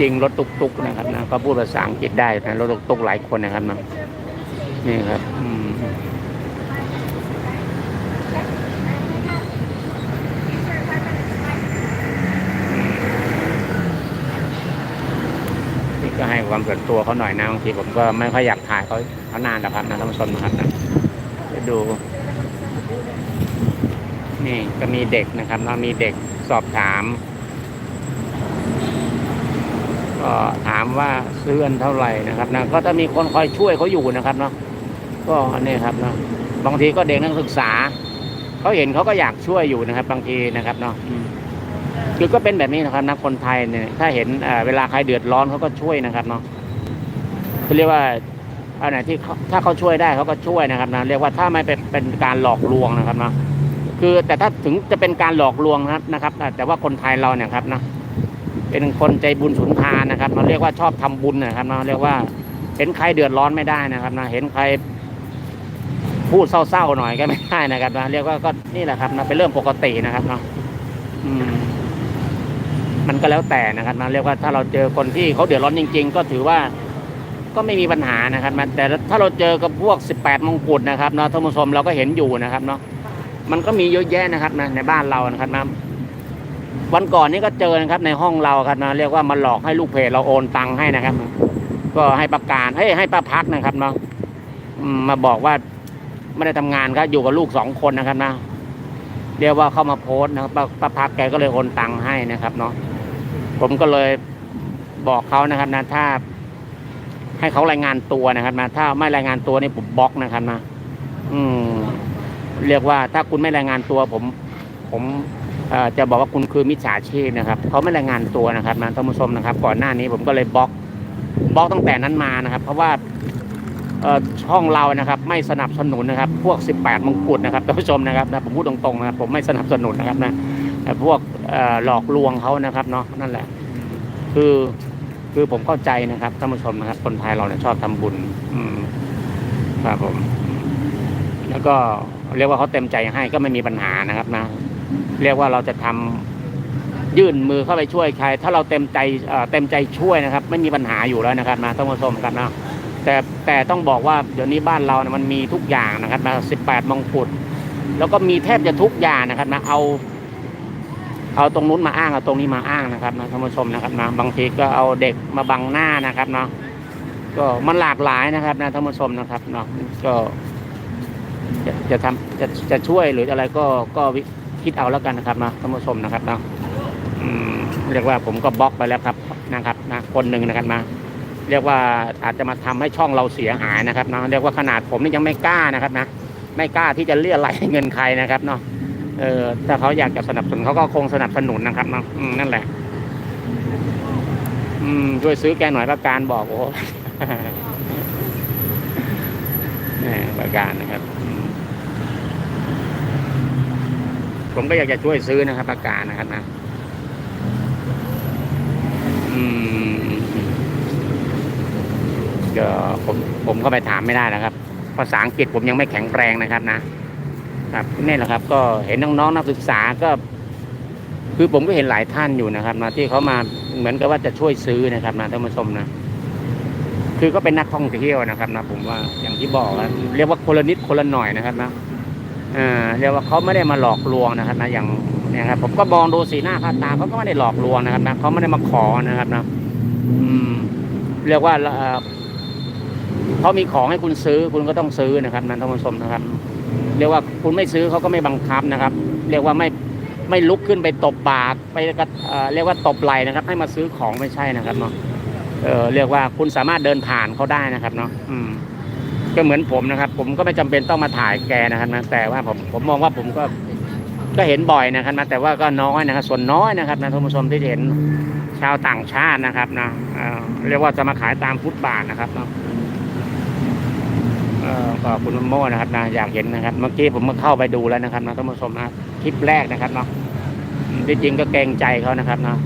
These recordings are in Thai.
จริงรถตุกๆนะครับนะก็พูดภาษาอังกฤษได้นะรถตุกๆหลายคนนะครับนะนี่ครับนี่ก็ให้ความส่วนตัวเขาหน่อยนะบางทีผมก็ไม่ค่อยอยากถ่ายเขาเขานานนะครับนะท่านผู้ชมนะครับนะดูนี่ก็มีเด็กนะครับเรามีเด็กสอบถาม ก็ถามว่าซื้อกันเท่าไหร่นะครับนะก็จะมีคนคอยช่วยเขาอยู่นะครับเนาะก็นี่ครับเนาะบางทีก็เด็กนักศึกษาเขาเห็นเขาก็อยากช่วยอยู่นะครับ บางทีนะครับเนาะคือก็เป็นแบบนี้นะครับนะคนไทยเนี่ยถ้าเห็นเวลาใครเดือดร้อนเขาก็ช่วยนะครับเนาะเขาเรียกว่าอันไหนที่ถ้าเขาช่วยได้เขาก็ช่วยนะครับนะเรียกว่าถ้าไม่เป็นเป็นการหลอกลวงนะครับเนาะคือแต่ถ้าถึงจะเป็นการหลอกลวงนะครับนะครับ แต่ว่าคนไทยเราเนี่ยครับนะ เป็นคนใจบุญสุนทานนะครับเราเรียกว่าชอบทำบุญนะครับเราเรียกว่าเห็นใครเดือดร้อนไม่ได้นะครับนะเห็นใครพูดเศร้าๆหน่อยก็ไม่ได้นะครับนะเรียกว่าก็นี่แหละครับนะเป็นเรื่องปกตินะครับเนาะมมันก็แล้วแต่นะครับนะเรียกว่าถ้าเราเจอคนที่เขาเดือดร้อนจริง ๆ ก็ถือว่าก็ไม่มีปัญหานะครับนะแต่ถ้าเราเจอกับพวก 18 มงกุฎนะครับเนาะท่านผู้ชมเราก็เห็นอยู่นะครับเนาะมันก็มีเยอะแยะนะครับนะในบ้านเรานะครับนะ วันก่อนนี้ก็เจอนะครับในห้องเราครับนะเรียกว่ามาหลอกให้ลูกเพจเราโอนตังค์ให้นะครับ ก็ให้ประกาศให้ให้ป้าพักนะครับเนาะมาบอกว่าไม่ได้ทำงานครับอยู่กับลูกสองคนนะครับนะเรียกว่าเข้ามาโพสนะครับป้าพักแกก็เลยโอนตังค์ให้นะครับเนาะผมก็เลยบอกเขานะครับนะถ้า ให้เขารายงานตัวนะครับนะถ้าไม่รายงานตัวนี่ผมบล็อกนะครับนะอืม เรียกว่าถ้าคุณไม่รายงานตัวผม ผม จะบอกว่าคุณคือมิจฉาชีพนะครับเขาไม่รายงานตัวนะครับนะท่านผู้ชมนะครับ ก่อนหน้านี้ผมก็เลยบล็อกบล็อกตั้งแต่นั้นมานะครับ เพราะว่าช่องเรานะครับ ไม่สนับสนุนนะครับ พวก 18 มงกุฎนะครับท่านผู้ชมนะครับนะผมพูดตรงๆนะครับผมไม่สนับสนุนนะครับนะแต่พวกหลอกลวงเขานะครับเนาะนั่นแหละ คือคือผมเข้าใจนะครับท่านผู้ชมนะครับ คนไทยเราเนี่ยชอบทำบุญครับผม แล้วก็เรียกว่าเขาเต็มใจให้ก็ไม่มีปัญหานะครับนะ เรียกว่าเราจะทำยื่นมือเข้าไปช่วยใคร ถ้าเราเต็มใจเเต็มใจช่วยนะครับ ไม่มีปัญหาอยู่แล้วนะครับนะต้องมาชมกันนะแต่แต่ต้องบอกว่าเดี๋ยวนี้บ้านเราเนี่ยมันมีทุกอย่างนะครับนะสิบแปดมงกุฎแล้วก็มีแทบจะทุกอย่างนะครับนะเอาเอาตรงนู้นมาอ้างเอาตรงนี้มาอ้างนะครับนะท่านผู้ชมนะครับนะบางทีก็เอาเด็กมาบังหน้านะครับเนาะก็มันหลากหลายนะครับนะท่านผู้ชมนะครับเนาะก็จะจะทำจะจะช่วยหรืออะไรก็ก็วิ คิดเอาแล้วกันนะครับนะท่านผู้ชมนะครับเนาะเรียกว่าผมก็บล็อกไปแล้วครับนะครับนะคนหนึ่งนะครับนะเรียกว่าอาจจะมาทำให้ช่องเราเสียหายนะครับนะเรียกว่าขนาดผมนี่ยังไม่กล้านะครับนะไม่กล้าที่จะเรียรายเงินใครนะครับเนาะเออถ้าเขาอยากจะสนับสนุนเขาก็คงสนับสนุนนะครับเนาะนั่นแหละ อืมช่วยซื้อแกหน่อยประการบอกโอ้โหแหมประการนะครับอืม ผมก็อยากจะช่วยซื้อนะครับประกาศนะครับนะเดี๋ยวผมผมก็ไปถามไม่ได้นะครับ ภาษาอังกฤษผมยังไม่แข็งแรงนะครับนะ ครับนี่แหละครับ ก็เห็นน้องๆนักศึกษาก็ คือผมก็เห็นหลายท่านอยู่นะครับนะที่เขามาเหมือนกับว่าจะช่วยซื้อนะครับนะท่านผู้ชมนะคือก็เป็นนักท่องเที่ยวนะครับนะผมว่าอย่างที่บอกนะเรียกว่าคนละนิดคนละหน่อยนะครับนะ เอ่อเรียกว่าเขาไม่ได้มาหลอกลวงนะครับนะอย่างเนี่ยครับผมก็มองดูสีหน้าค่าตาเขาก็ไม่ได้หลอกลวงนะครับนะเขาไม่ได้มาขอนะครับนะอืม เรียกว่าเอ่อเขามีของให้คุณซื้อคุณก็ต้องซื้อนะครับนะท่านผู้ชมนะครับ เรียกว่าคุณไม่ซื้อเขาก็ไม่บังคับนะครับ เรียกว่าไม่ไม่ลุกขึ้นไปตบปากไปกระเออเรียกว่าตบไหลนะครับ ให้มาซื้อของไม่ใช่นะครับเนาะเออเรียกว่าคุณสามารถเดินผ่านเขาได้นะครับเนาะอืม ก็เหมือนผมนะครับ ผมก็ไม่จำเป็นต้องมาถ่ายแกนะครับนะแต่ว่าผมผมมองว่าผมก็ก็เห็นบ่อยนะครับนะแต่ว่าก็น้อยนะครับ ส่วนน้อยนะครับนะท่านผู้ชมที่เห็นชาวต่างชาตินะครับนะเออเรียกว่าจะมาขายตามฟุตบาทนะครับเนาะเอ่อก็คุณโม่นะครับนะอยากเห็นนะครับ เมื่อกี้ผมก็เข้าไปดูแล้วนะครับนะท่านผู้ชมนะคลิปแรกนะครับเนาะที่จริงก็เกรงใจเขานะครับเนาะ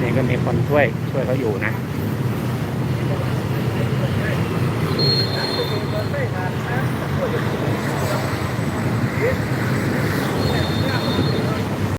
นี่ก็มีคนช่วยช่วยเขาอยู่นะ